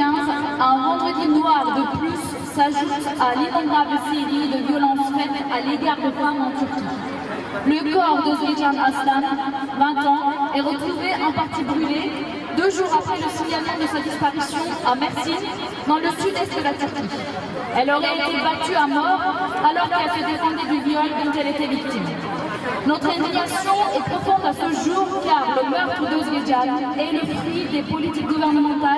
un vendredi noir de plus s'ajoute à l'innombrable série de violences faites à l'égard de femmes en Turquie. Le corps d'Ozgecan Aslan, 20 ans, est retrouvé en partie brûlé deux jours après le signalement de sa disparition à Mersin, dans le sud-est de la Turquie. Elle aurait été battue à mort alors qu'elle se défendait du viol dont elle était victime. Notre indignation est profonde à ce jour car le meurtre d'Ozgecan est le fruit des politiques gouvernementales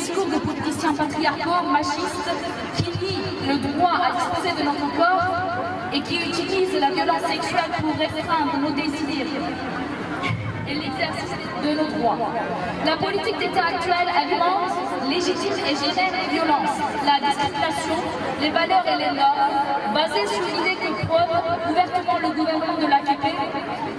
discours de politiciens patriarcaux, machistes, qui nient le droit à disposer de notre corps et qui utilisent la violence sexuelle pour restreindre nos désirs et l'exercice de nos droits. La politique d'État actuelle alimente, légitime et génère les violences, la discrimination, les valeurs et les normes, basées sur l'idée que prône ouvertement le gouvernement de l'AKP,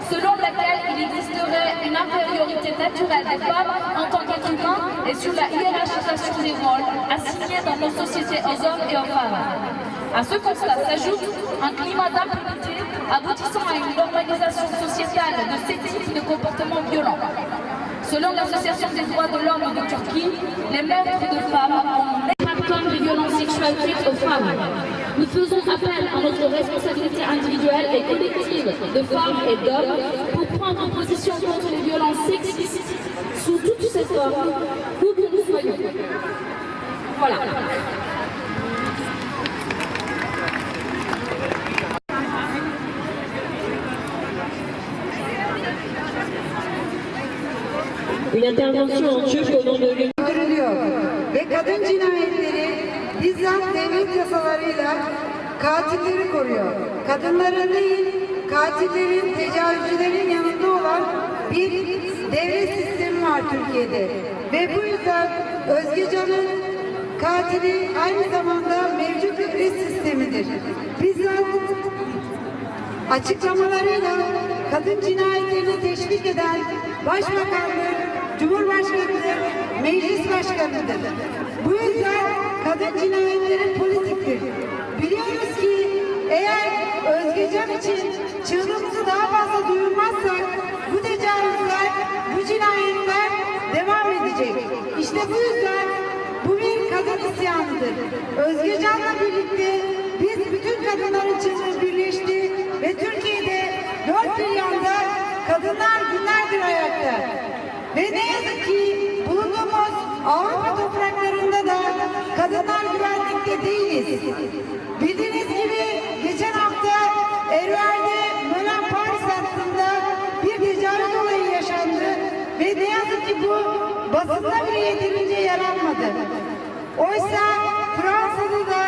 selon laquelle il existerait une infériorité naturelle des femmes en tant qu'être humain et sur la hiérarchisation des rôles assignés dans nos sociétés aux hommes et aux femmes. À ce constat s'ajoute un climat d'impunité aboutissant à une normalisation sociétale de ces types de comportements violents. Selon l'Association des droits de l'homme de Turquie, Nous faisons appel à notre responsabilité individuelle et collective de femmes et d'hommes pour prendre position contre les violences sexistes sous toutes ses formes, où que nous soyons. Voilà. Une intervention en turc au nom de l'Union. kadın bizzat devlet yasalarıyla katilleri koruyor. Kadınların değil, katillerin, tecavüzcülerin yanında olan bir devlet sistemi var Türkiye'de. Ve bu yüzden Özgecan'ın katili aynı zamanda mevcut devlet sistemidir. Bizzat açıklamalarıyla kadın cinayetlerini teşvik eden başbakanlık, cumhurbaşkanıdır, meclis başkanıdır. Bu yüzden kadın cinayetleri politiktir. Biliyoruz ki eğer Özgecan için çığlığımızı daha fazla duyurmazsak bu tecavüzler, bu cinayetler devam edecek. İşte bu yüzden bu bir kadın isyanıdır. Özgecan'la birlikte biz bütün kadınların çığlığı birleşti ve Türkiye'de dört bir yanda kadınlar günlerdir ayakta. Ve ne yazık ki bulunduğumuz Avrupa topraklarında da Bildiğiniz gibi geçen hafta Erver'de Mölen Paris hattında bir tecavüz olayı yaşandı ve ne yazık ki bu basında bile yeterince yer almadı. Oysa Fransa'da da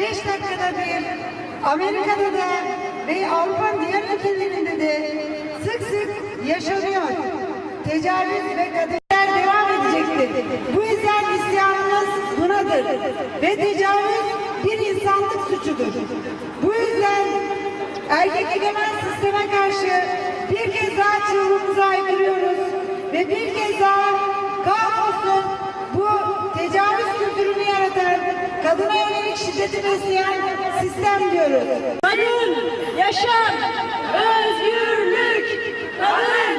5 dakikada bir, Amerika'da da ve Avrupa'nın diğer ülkelerinde de sık sık yaşanıyor. Tecavüz ve kadınlar devam edecektir. Bu yüzden isyanımız bunadır. Ve tecavüz bir insanlık suçudur. Bu yüzden erkek egemen sisteme karşı bir kez daha çığlığımızı aykırıyoruz. Ve bir kez daha kahrolsun bu tecavüz kültürünü yaratan, kadına yönelik şiddeti besleyen sistem diyoruz. Kadın, yaşam, özgürlük. Kadın.